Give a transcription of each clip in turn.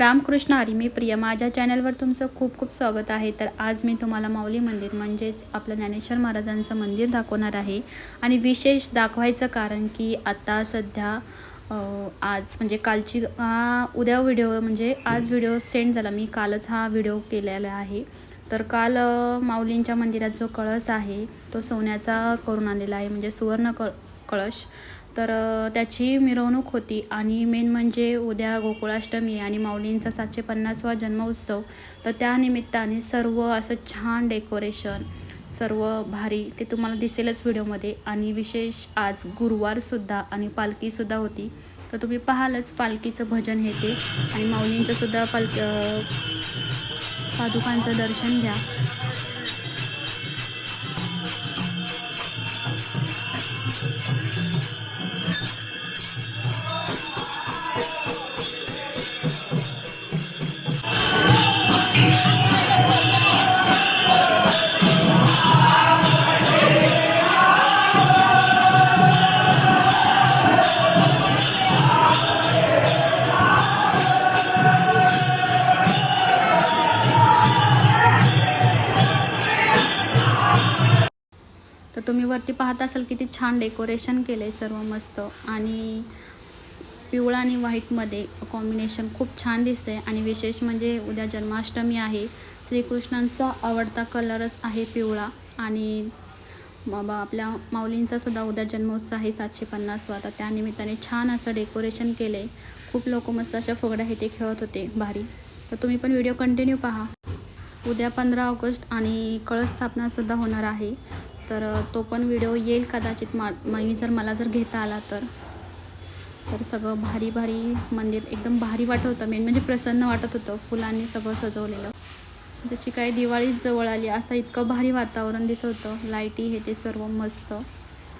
रामकृष्ण हरी मी प्रिया. माझ्या चॅनलवर तुमचं खूप खूप स्वागत आहे. तर आज मी तुम्हाला माऊली मंदिर म्हणजेच आपलं ज्ञानेश्वर महाराजांचं मंदिर दाखवणार आहे. आणि विशेष दाखवायचं कारण की आता सध्या आज म्हणजे कालची उद्या व्हिडिओ म्हणजे आज व्हिडिओ सेंड झाला. मी कालच हा व्हिडिओ केलेला आहे. तर काल माऊलींच्या मंदिरात जो कळस आहे तो सोन्याचा करून आलेला आहे. म्हणजे सुवर्ण क कळश. तर त्याची मिरवणूक होती आणि मेन म्हणजे उद्या गोकुळाष्टमी आणि माऊलींचा सातशे पन्नासवा जन्मोत्सव तर त्यानिमित्ताने सर्व असं छान डेकोरेशन सर्व भारी ते तुम्हाला दिसेलच व्हिडिओमध्ये. आणि विशेष आज गुरुवारसुद्धा आणि पालखीसुद्धा होती. तर तुम्ही पाहालच पालखीचं भजन हे ते. आणि माऊलींचंसुद्धा पालखी पादुकांचं दर्शन घ्या. तुम्ही वरती पाहत असाल किती छान डेकोरेशन केलं आहे सर्व मस्त. आणि पिवळा आणि व्हाईटमध्ये कॉम्बिनेशन खूप छान दिसते आणि विशेष म्हणजे उद्या जन्माष्टमी आहे. श्रीकृष्णांचा आवडता कलरच आहे पिवळा. आणि बाबा आपल्या माऊलींचा सुद्धा उद्या जन्मोत्सव आहे सातशे पन्नासवा तर त्या निमित्ताने छान असं डेकोरेशन केलं आहे खूप लोक मस्त अशा फुगड्या हे ते खेळत होते भारी. तर तुम्ही पण व्हिडिओ कंटिन्यू पहा. उद्या पंधरा ऑगस्ट आणि कळस स्थापनासुद्धा होणार आहे. तर तो पण व्हिडिओ येईल कदाचित मा मी जर मला जर घेता आला तर. तर सगळं भारी भारी मंदिर एकदम भारी वाटत होतं. मेन म्हणजे प्रसन्न वाटत होतं. फुलांनी सगळं सजवलेलं. जशी काही दिवाळीच जवळ आली असं इतकं भारी वातावरण दिसत होतं. लाईटी हे ते सर्व मस्त.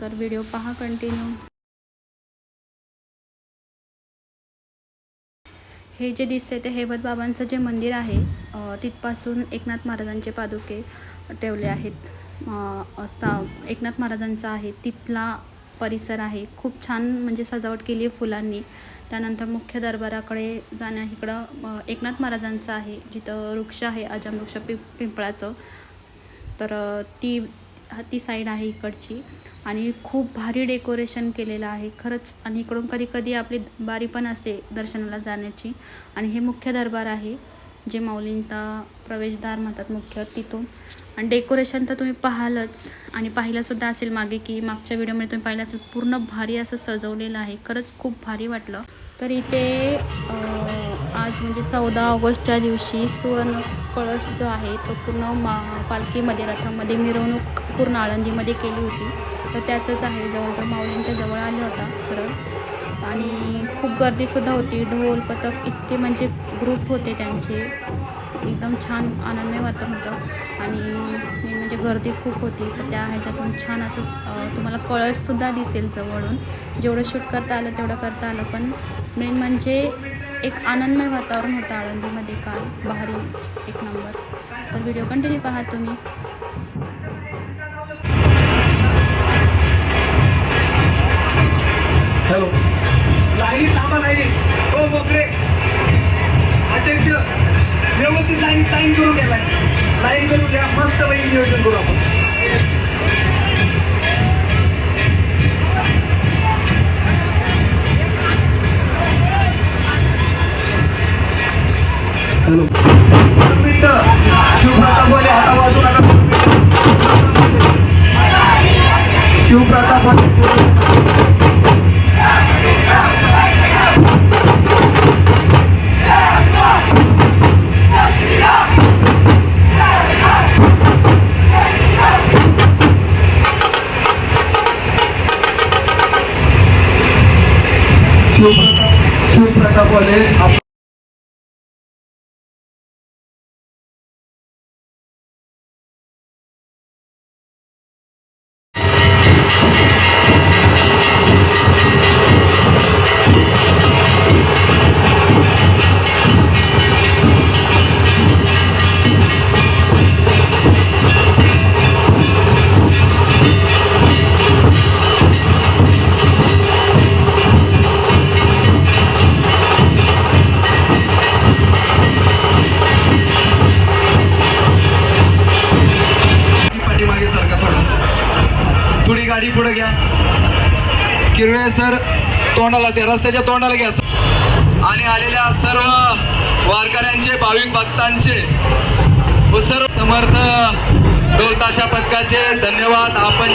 तर व्हिडिओ पहा कंटिन्यू हे जे दिसते ते हेबत बाबांचं जे मंदिर आहे तिथपासून एकनाथ महाराजांचे पादुके ठेवले आहेत. स्था एकनाथ महाराजांचा आहे. तिथला परिसर आहे. खूप छान म्हणजे सजावट केली आहे फुलांनी. त्यानंतर मुख्य दरबाराकडे जाण्या इकडं एकनाथ महाराजांचं आहे. जिथं वृक्ष आहे अजम वृक्ष पि पिंपळाचं. तर ती ती साईड आहे इकडची. आणि खूप भारी डेकोरेशन केलेलं आहे. खरंच आणि इकडून कधी कधी आपली बारी पण असते दर्शनाला जाण्याची. आणि हे मुख्य दरबार आहे. जे माऊलींचा प्रवेशद्वार म्हणतात मुख्य तिथून. आणि डेकोरेशन तर तुम्ही पाहालच. आणि पाहिलंसुद्धा असेल मागे की मागच्या व्हिडिओमध्ये तुम्ही पाहिलं असेल पूर्ण भारी असं सजवलेलं आहे. खरंच खूप भारी वाटलं. तर इथे आज म्हणजे चौदा ऑगस्टच्या दिवशी सुवर्ण कळश जो आहे तो पूर्ण मा पालखीमध्ये रथामध्ये मिरवणूक पूर्ण आळंदीमध्ये केली होती. तर त्याचंच आहे जवळजवळ माऊलींच्या जवळ आलं होता खरं. आणि खूप गर्दीसुद्धा होती. ढोल पथक इतके म्हणजे ग्रुप होते त्यांचे. एकदम छान आनंदमय वातावरण होतं. आणि मेन म्हणजे गर्दी खूप होती. तर त्या ह्याच्यातून छान असं तुम्हाला कळससुद्धा दिसेल जवळून. जेवढं शूट करता आलं तेवढं करता आलं. पण मेन म्हणजे एक आनंदमय वातावरण होतं आळंदीमध्ये काल. भारीच एक नंबर तर व्हिडिओ कंटिन्यू पहा तुम्ही. हॅलो लाईनी थांबा लाईनी. हो बोकरे. अध्यक्ष व्यवस्थित लाईन टाईम करून घ्या लाईन. लाईन करून घ्या. मस्त पैकी नियोजन करू आपण. हॅलो. বলে सर तोंडाला त्या रस्त्याच्या तोंडाला घ्या आणि आलेल्या सर्व वारकऱ्यांचे भाविक भक्तांचे सर्व समर्थ डोलताशा पथकाचे धन्यवाद. आपण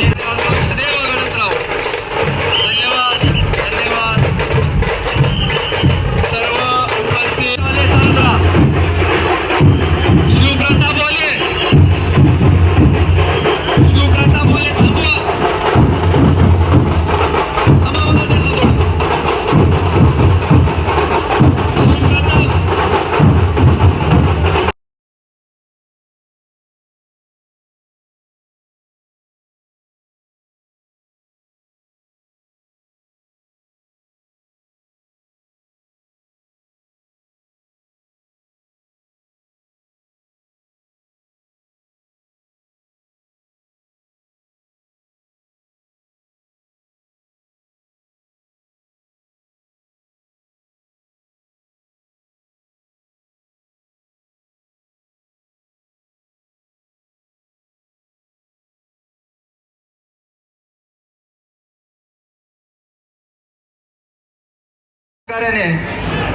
कार्याने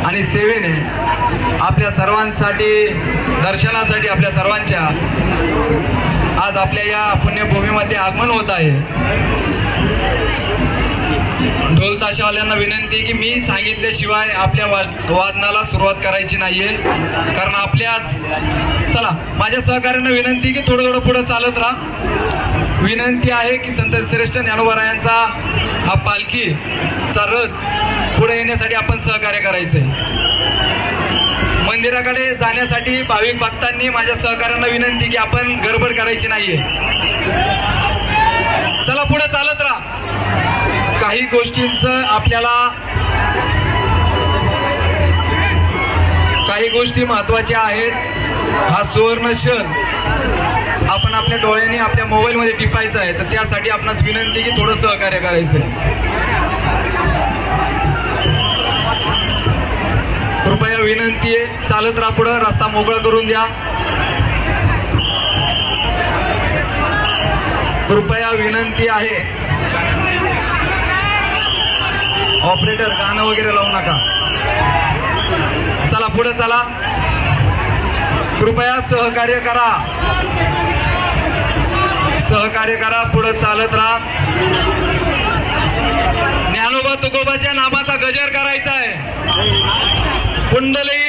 आणि सेवेने आपल्या सर्वांसाठी दर्शनासाठी आपल्या सर्वांच्या आज आपल्या या पुण्यभूमीमध्ये आगमन होत आहे. ढोल ताशावाल्यांना विनंती की मी सांगितल्याशिवाय आपल्या वादनाला सुरुवात करायची नाहीये. कारण आपल्याच चला माझ्या सहकार्यांना विनंती की थोडं थोडं पुढं चालत राहा. विनंती आहे की संत श्रेष्ठ ज्ञानोबरायांचा हा पालखीचा रथ पुढे येण्यासाठी आपण सहकार्य करायचंय. मंदिराकडे जाण्यासाठी भाविक भक्तांनी माझ्या सहकार्यांना विनंती की आपण गडबड करायची नाहीये. चला पुढे चालत राहा. काही गोष्टींचं आपल्याला काही गोष्टी महत्त्वाच्या आहेत. हा सुवर्ण क्षण आपण आपल्या डोळ्यांनी आपल्या मोबाईलमध्ये टिपायचं आहे. तर त्यासाठी आपणास विनंती की थोडं सहकार्य करायचं आहे विनंती आहे. चालत राहा पुढं. रस्ता मोकळा करून द्या. कृपया विनंती आहे. ऑपरेटर गाणं वगैरे लावू नका. चला पुढे चला. कृपया सहकार्य करा. सहकार्य करा. पुढे चालत राहा. ज्ञानोबा तुकोबाच्या नामाचा गजर करायचा आहे. ಗೊಂದಲೇ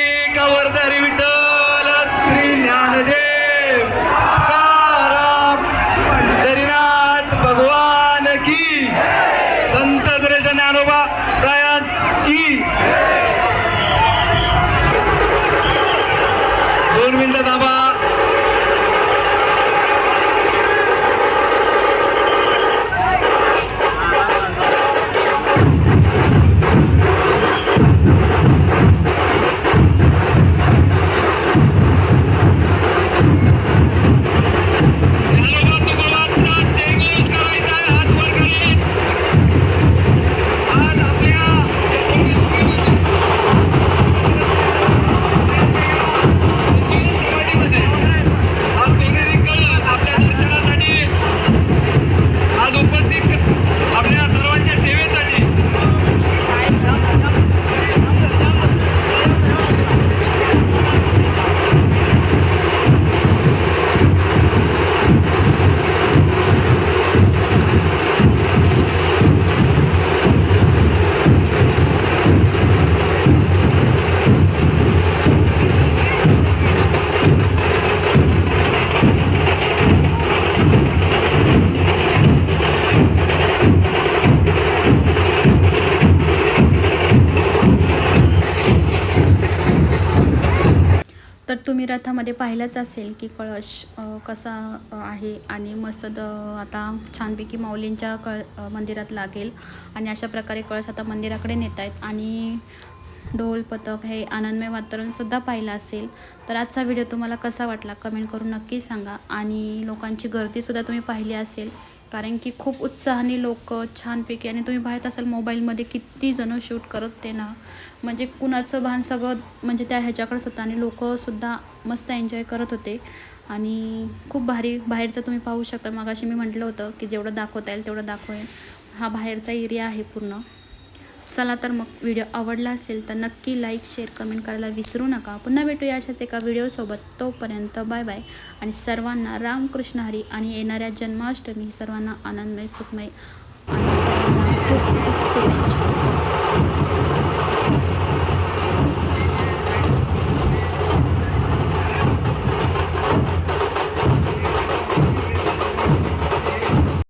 तुम्ही रथामध्ये पाहिलंच असेल की कळश कसा आहे आणि मस्त द आता छानपैकी माऊलींच्या कळ मंदिरात लागेल आणि अशा प्रकारे कळस आता मंदिराकडे नेत आहेत आणि ढोल पथक हे आनंदमय वातावरणसुद्धा पाहिलं असेल. तर आजचा व्हिडिओ तुम्हाला कसा वाटला कमेंट करून नक्की सांगा आणि लोकांची गर्दीसुद्धा तुम्ही पाहिली असेल. कारण की खूप उत्साहाने लोक छानपैकी आणि तुम्ही पाहत असाल मोबाईलमध्ये किती जणं शूट करत ते ना. म्हणजे कुणाचं भान सगळं म्हणजे त्या ह्याच्याकडेच होतं आणि लोकसुद्धा मस्त एन्जॉय करत होते. आणि खूप भारी बाहेरचं तुम्ही पाहू शकता. मगाशी मी म्हटलं होतं की जेवढं दाखवता येईल तेवढं दाखवेन. हा बाहेरचा एरिया आहे पूर्ण. चला तर मग व्हिडिओ आवडला असेल तर नक्की लाईक शेअर कमेंट करायला विसरू नका. पुन्हा भेटूया अशाच एका व्हिडिओसोबत तोपर्यंत बाय बाय आणि सर्वांना रामकृष्ण हरी आणि येणाऱ्या जन्माष्टमी सर्वांना आनंदमय सुखमय आणि सर्वांना खूप खूप शुभेच्छा.